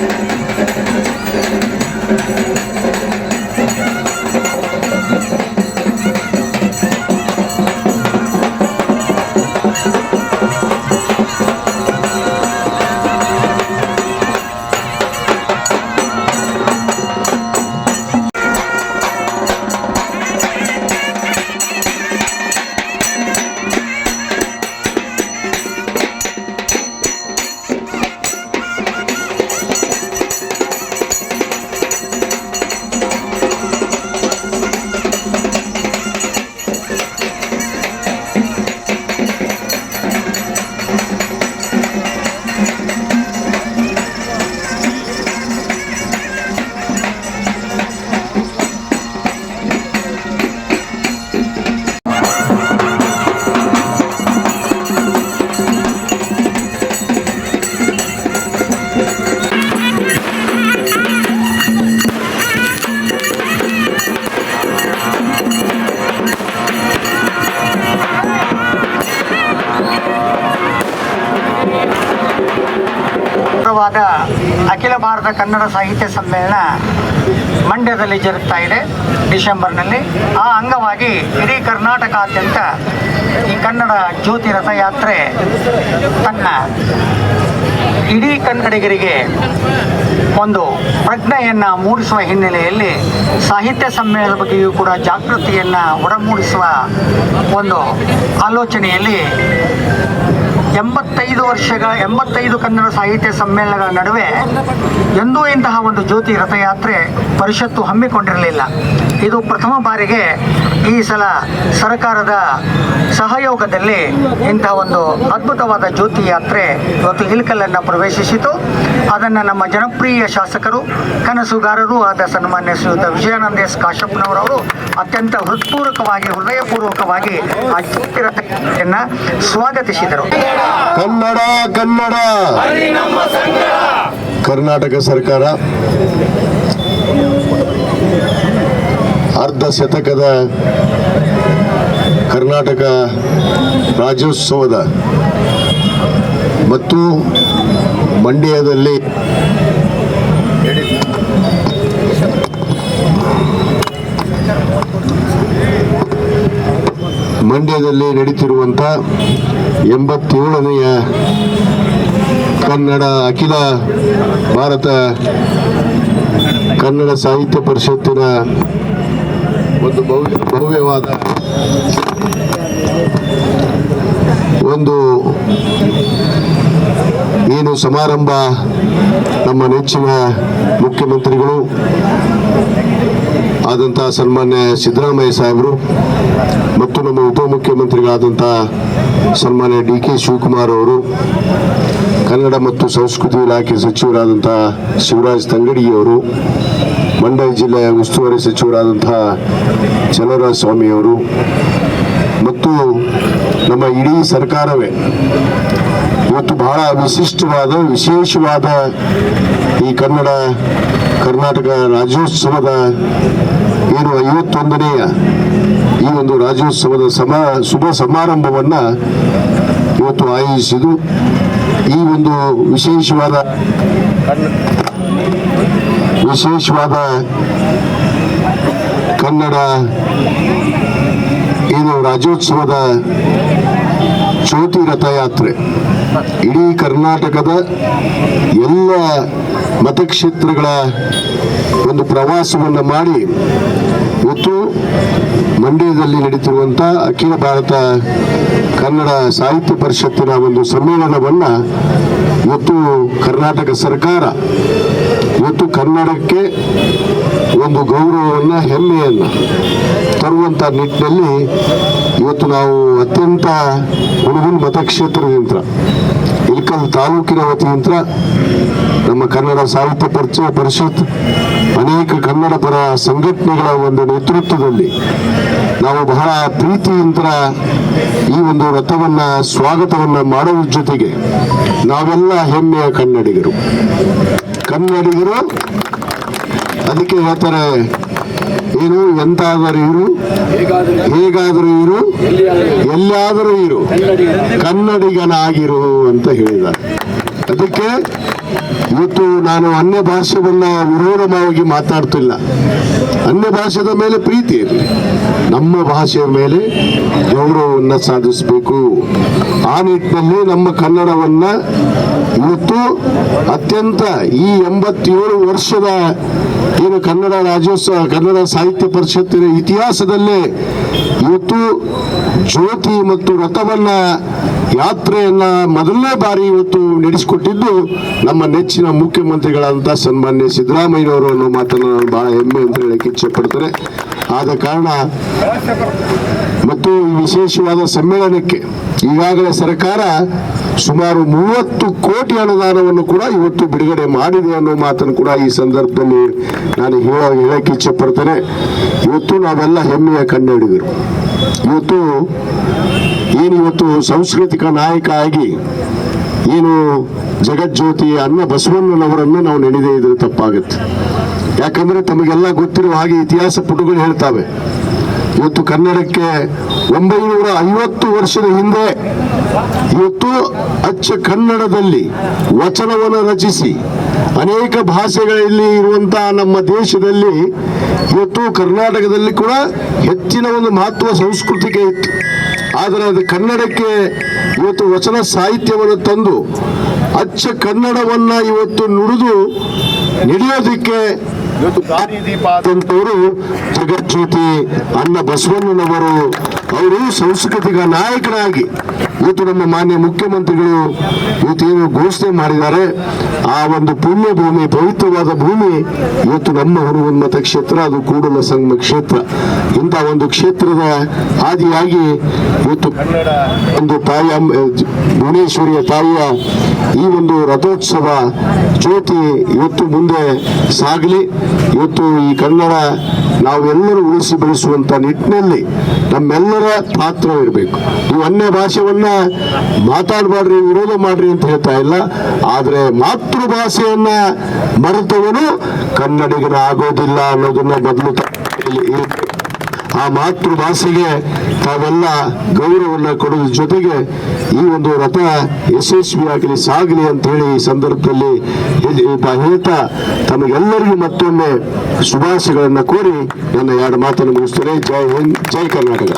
Gracias. Kannada ಸಾಹಿತ್ಯ ಸಮ್ಮೇಳನ ಮಂಡ್ಯದಲ್ಲಿ ಜರುಗ್ತಾ ಇದೆ ಡಿಸೆಂಬರ್ನಲ್ಲಿ. ಆ ಅಂಗವಾಗಿ ಇಡೀ ಕರ್ನಾಟಕಾದ್ಯಂತ ಈ ಕನ್ನಡ ಜ್ಯೋತಿ ರಥಯಾತ್ರೆ ತನ್ನ ಇಡೀ ಕನ್ನಡಿಗರಿಗೆ ಒಂದು ಪ್ರಜ್ಞೆಯನ್ನು ಮೂಡಿಸುವ ಹಿನ್ನೆಲೆಯಲ್ಲಿ ಸಾಹಿತ್ಯ ಸಮ್ಮೇಳನದ ಬಗ್ಗೆಯೂ ಕೂಡ ಜಾಗೃತಿಯನ್ನು ಒಡಮೂಡಿಸುವ ಒಂದು ಆಲೋಚನೆಯಲ್ಲಿ ಎಂಬತ್ತೈದು ವರ್ಷಗಳ, ಎಂಬತ್ತೈದು ಕನ್ನಡ ಸಾಹಿತ್ಯ ಸಮ್ಮೇಳನಗಳ ನಡುವೆ ಎಂದೂ ಇಂತಹ ಒಂದು ಜ್ಯೋತಿ ರಥಯಾತ್ರೆ ಪರಿಷತ್ತು ಹಮ್ಮಿಕೊಂಡಿರಲಿಲ್ಲ. ಇದು ಪ್ರಥಮ ಬಾರಿಗೆ ಈ ಸಲ ಸರ್ಕಾರದ ಸಹಯೋಗದಲ್ಲಿ ಇಂತಹ ಒಂದು ಅದ್ಭುತವಾದ ಜ್ಯೋತಿ ಯಾತ್ರೆ ಇವತ್ತು ಇಲ್ಕಲ್ಲನ್ನು ಪ್ರವೇಶಿಸಿತು. ಅದನ್ನು ನಮ್ಮ ಜನಪ್ರಿಯ ಶಾಸಕರು, ಕನಸುಗಾರರು ಆದ ಸನ್ಮಾನ್ಯ ಶ್ರೀಯುತ ವಿಜಯಾನಂದ ಎಸ್ ಅತ್ಯಂತ ಹೃತ್ಪೂರ್ವಕವಾಗಿ, ಹೃದಯಪೂರ್ವಕವಾಗಿ ಆ ಜ್ಯೋತಿ ಸ್ವಾಗತಿಸಿದರು. ಕನ್ನಡ ಕನ್ನಡ! ಕರ್ನಾಟಕ ಸರ್ಕಾರ ಅರ್ಧ ಶತಕದ ಕರ್ನಾಟಕ ರಾಜ್ಯೋತ್ಸವದ ಮತ್ತು ಮಂಡ್ಯದಲ್ಲಿ ಮಂಡ್ಯದಲ್ಲಿ ನಡೀತಿರುವಂಥ ಎಂಬತ್ತೇಳನೆಯ ಕನ್ನಡ ಅಖಿಲ ಭಾರತ ಕನ್ನಡ ಸಾಹಿತ್ಯ ಪರಿಷತ್ತಿನ ಒಂದು ಭವ್ಯ ಭವ್ಯವಾದ ಒಂದು ಏನು ಸಮಾರಂಭ ನಮ್ಮ ನೆಚ್ಚಿನ ಮುಖ್ಯಮಂತ್ರಿಗಳು ಆದಂಥ ಸನ್ಮಾನ್ಯ ಸಿದ್ದರಾಮಯ್ಯ ಸಾಹೇಬರು ಮತ್ತು ನಮ್ಮ ಉಪಮುಖ್ಯಮಂತ್ರಿಗಳಾದಂಥ ಸನ್ಮಾನ್ಯ ಡಿ ಕೆ ಶಿವಕುಮಾರ್ ಅವರು, ಕನ್ನಡ ಮತ್ತು ಸಂಸ್ಕೃತಿ ಇಲಾಖೆ ಸಚಿವರಾದಂಥ ಶಿವರಾಜ್ ತಂಗಡಿಯವರು ಮಂಡ್ಯ ಜಿಲ್ಲೆಯ ಉಸ್ತುವಾರಿ ಸಚಿವರಾದಂಥ ಚಲರಾಜ ಸ್ವಾಮಿಯವರು ಮತ್ತು ನಮ್ಮ ಇಡೀ ಸರ್ಕಾರವೇ ಇವತ್ತು ಬಹಳ ವಿಶಿಷ್ಟವಾದ, ವಿಶೇಷವಾದ ಈ ಕನ್ನಡ ಕರ್ನಾಟಕ ರಾಜ್ಯೋತ್ಸವದ ಏನು ಐವತ್ತೊಂದನೆಯ ಈ ಒಂದು ರಾಜ್ಯೋತ್ಸವದ ಸಮ, ಶುಭ ಸಮಾರಂಭವನ್ನು ಇವತ್ತು ಆಯೋಜಿಸಿದ್ದು. ಈ ಒಂದು ವಿಶೇಷವಾದ ವಿಶೇಷವಾದ ಕನ್ನಡ, ಏನು ರಾಜ್ಯೋತ್ಸವದ ಜ್ಯೋತಿ ರಥಯಾತ್ರೆ. ಇಡೀ ಕರ್ನಾಟಕದ ಎಲ್ಲ ಮತಕ್ಷೇತ್ರಗಳ ಒಂದು ಪ್ರವಾಸವನ್ನು ಮಾಡಿ ಇವತ್ತು ಮಂಡ್ಯದಲ್ಲಿ ನಡೀತಿರುವಂಥ ಅಖಿಲ ಭಾರತ ಕನ್ನಡ ಸಾಹಿತ್ಯ ಪರಿಷತ್ತಿನ ಒಂದು ಸಮ್ಮೇಳನವನ್ನು ಇವತ್ತು ಕರ್ನಾಟಕ ಸರ್ಕಾರ ಕನ್ನಡಕ್ಕೆ ಒಂದು ಗೌರವವನ್ನು, ಹೆಮ್ಮೆಯನ್ನು ತರುವಂಥ ನಿಟ್ಟಿನಲ್ಲಿ ಇವತ್ತು ನಾವು ಅತ್ಯಂತ ಹುಡುಗನ್ ಮತಕ್ಷೇತ್ರದಿಂದ ಇಲ್ಕಲ್ ತಾಲೂಕಿನ ವತಿಯಿಂದ ನಮ್ಮ ಕನ್ನಡ ಸಾಹಿತ್ಯ ಪರಿಚಯ ಪರಿಷತ್, ಅನೇಕ ಕನ್ನಡ ಪರ ಸಂಘಟನೆಗಳ ಒಂದು ನೇತೃತ್ವದಲ್ಲಿ ನಾವು ಬಹಳ ಪ್ರೀತಿಯಿಂದ ಈ ಒಂದು ರಥವನ್ನ, ಸ್ವಾಗತವನ್ನ ಮಾಡೋದ್ರ ಜೊತೆಗೆ ನಾವೆಲ್ಲ ಹೆಮ್ಮೆಯ ಕನ್ನಡಿಗರು. ಕನ್ನಡಿಗರು ಅದಕ್ಕೆ ಹೇಳ್ತಾರೆ ಏನು ಎಂತಾದರೂ ಇರು ಹೇಗಾದರೂ ಇರು ಎಲ್ಲಾದರೂ ಇರು ಕನ್ನಡಿಗನಾಗಿರು ಅಂತ ಹೇಳಿದ್ದಾರೆ. ಅದಕ್ಕೆ ಇವತ್ತು ನಾನು ಅನ್ಯ ಭಾಷೆವನ್ನ ವಿರೋಧವಾಗಿ ಮಾತಾಡ್ತಿಲ್ಲ. ಅನ್ಯ ಭಾಷೆದ ಮೇಲೆ ಪ್ರೀತಿ ಇರಲಿ ನಮ್ಮ ಭಾಷೆಯ ಮೇಲೆ ಗೌರವವನ್ನು ಸಾಧಿಸಬೇಕು. ಆ ನಿಟ್ಟಿನಲ್ಲಿ ನಮ್ಮ ಕನ್ನಡವನ್ನ ಇವತ್ತು ಅತ್ಯಂತ ಈ ಎಂಬತ್ತೇಳು ವರ್ಷದ ಏನು ಕನ್ನಡ ರಾಜ್ಯೋತ್ಸವ, ಕನ್ನಡ ಸಾಹಿತ್ಯ ಪರಿಷತ್ತಿನ ಇತಿಹಾಸದಲ್ಲೇ ಇವತ್ತು ಜ್ಯೋತಿ ಮತ್ತು ರಥವನ್ನ ಯಾತ್ರೆಯನ್ನ ಮೊದಲನೇ ಬಾರಿ ಇವತ್ತು ನಡೆಸಿಕೊಟ್ಟಿದ್ದು ನಮ್ಮ ನೆಚ್ಚಿನ ಮುಖ್ಯಮಂತ್ರಿಗಳಾದಂತ ಸನ್ಮಾನ್ಯ ಸಿದ್ದರಾಮಯ್ಯನವರು ಅನ್ನೋ ಮಾತನ್ನು ನಾನು ಬಹಳ ಹೆಮ್ಮೆ ಅಂತ ಹೇಳಕ್ಕೆ ಇಚ್ಛೆ ಪಡ್ತಾರೆ ಆದ ಕಾರಣ ಮತ್ತು ವಿಶೇಷವಾದ ಸಮ್ಮೇಳನಕ್ಕೆ ಈಗಾಗಲೇ ಸರ್ಕಾರ ಸುಮಾರು ಮೂವತ್ತು ಕೋಟಿ ಅನುದಾನವನ್ನು ಕೂಡ ಇವತ್ತು ಬಿಡುಗಡೆ ಮಾಡಿದೆ ಅನ್ನೋ ಮಾತನ್ನು ಕೂಡ ಈ ಸಂದರ್ಭದಲ್ಲಿ ನಾನು ಹೇಳ ಹೇಳಕ್ಕೆ ಇಚ್ಛೆ ಪಡ್ತೇನೆ ಇವತ್ತು ನಾವೆಲ್ಲ ಹೆಮ್ಮೆಯ ಕನ್ನಡಿಗರು ಇವತ್ತು ಏನು ಇವತ್ತು ಸಾಂಸ್ಕೃತಿಕ ನಾಯಕ ಆಗಿ ಏನು ಜಗಜ್ಯೋತಿ ಅನ್ನ ಬಸವಣ್ಣನವರನ್ನು ನಾವು ನೆನೆದೇ ಇದ್ರೆ ತಪ್ಪಾಗುತ್ತೆ. ಯಾಕಂದ್ರೆ ತಮಗೆಲ್ಲ ಗೊತ್ತಿರುವ ಹಾಗೆ ಇತಿಹಾಸ ಪುಟಗಳು ಹೇಳ್ತಾವೆ. ಇವತ್ತು ಕನ್ನಡಕ್ಕೆ ಒಂಬೈನೂರ ಐವತ್ತು ವರ್ಷದ ಹಿಂದೆ ಇವತ್ತು ಅಚ್ಚ ಕನ್ನಡದಲ್ಲಿ ವಚನವನ್ನು ರಚಿಸಿ ಅನೇಕ ಭಾಷೆಗಳಲ್ಲಿ ಇರುವಂತಹ ನಮ್ಮ ದೇಶದಲ್ಲಿ ಇವತ್ತು ಕರ್ನಾಟಕದಲ್ಲಿ ಕೂಡ ಹೆಚ್ಚಿನ ಒಂದು ಮಹತ್ವ ಸಂಸ್ಕೃತಿಗೆ ಇತ್ತು. ಆದರೆ ಅದು ಕನ್ನಡಕ್ಕೆ ಇವತ್ತು ವಚನ ಸಾಹಿತ್ಯವನ್ನು ತಂದು ಅಚ್ಚ ಕನ್ನಡವನ್ನ ಇವತ್ತು ನುಡಿದು ನಡೆಯೋದಕ್ಕೆ ಇವತ್ತು ದಾರಿದೀಪಾದಂತವರು ಜಗಜ್ಯೋತಿ ಅನ್ನ ಬಸವಣ್ಣನವರು ಅವರು ಸಂಸ್ಕೃತಿಗ ನಾಯಕರಾಗಿ ಇವತ್ತು ನಮ್ಮ ಮಾನ್ಯ ಮುಖ್ಯಮಂತ್ರಿಗಳು ಇವತ್ತು ಏನು ಘೋಷಣೆ ಮಾಡಿದ್ದಾರೆ, ಆ ಒಂದು ಪುಣ್ಯ ಭೂಮಿ, ಪವಿತ್ರವಾದ ಭೂಮಿ ಇವತ್ತು ನಮ್ಮ ಹನುಮನ್ಮತ ಕ್ಷೇತ್ರ, ಅದು ಕೂಡಲ ಸಂಗಮ ಕ್ಷೇತ್ರ. ಇಂಥ ಒಂದು ಕ್ಷೇತ್ರದ ಆದಿಯಾಗಿ ಇವತ್ತು ಒಂದು ತಾಯಿಯ ಭುವನೇಶ್ವರಿಯ ತಾಯಿಯ ಈ ಒಂದು ರಥೋತ್ಸವ ಜ್ಯೋತಿ ಇವತ್ತು ಮುಂದೆ ಸಾಗಲಿ. ಇವತ್ತು ಈ ಕನ್ನಡ ನಾವೆಲ್ಲರೂ ಉಳಿಸಿ ಬೆಳೆಸುವಂತ ನಿಟ್ಟಿನಲ್ಲಿ ನಮ್ಮೆಲ್ಲರ ಪಾತ್ರ ಇರಬೇಕು ನೀವು ಅನ್ಯ ಭಾಷೆಯನ್ನ ಮಾತಾಡಬಾರ್ರಿ, ವಿರೋಧ ಮಾಡ್ರಿ ಅಂತ ಹೇಳ್ತಾ ಇಲ್ಲ. ಆದರೆ ಮಾತೃಭಾಷೆಯನ್ನ ಮರೆತವನು ಕನ್ನಡಿಗರ ಆಗೋದಿಲ್ಲ ಅನ್ನೋದನ್ನ ಮೊದಲು ಆ ಮಾತೃಭಾಷೆಗೆ ತಾವೆಲ್ಲ ಗೌರವವನ್ನು ಕೊಡುವ ಜೊತೆಗೆ ಈ ಒಂದು ರಥ ಯಶಸ್ವಿಯಾಗಲಿ ಸಾಗಲಿ ಅಂತ ಹೇಳಿ ಈ ಸಂದರ್ಭದಲ್ಲಿ ಹೇಳ್ತಾ ತಮಗೆಲ್ಲರಿಗೂ ಮತ್ತೊಮ್ಮೆ ಶುಭಾಶಯಗಳನ್ನು ಕೋರಿ ನನ್ನ ಎರಡು ಮಾತನ್ನು ಮುಗಿಸ್ತೇನೆ. ಜೈ ಹಿಂದ್ ಜೈ ಕರ್ನಾಟಕ.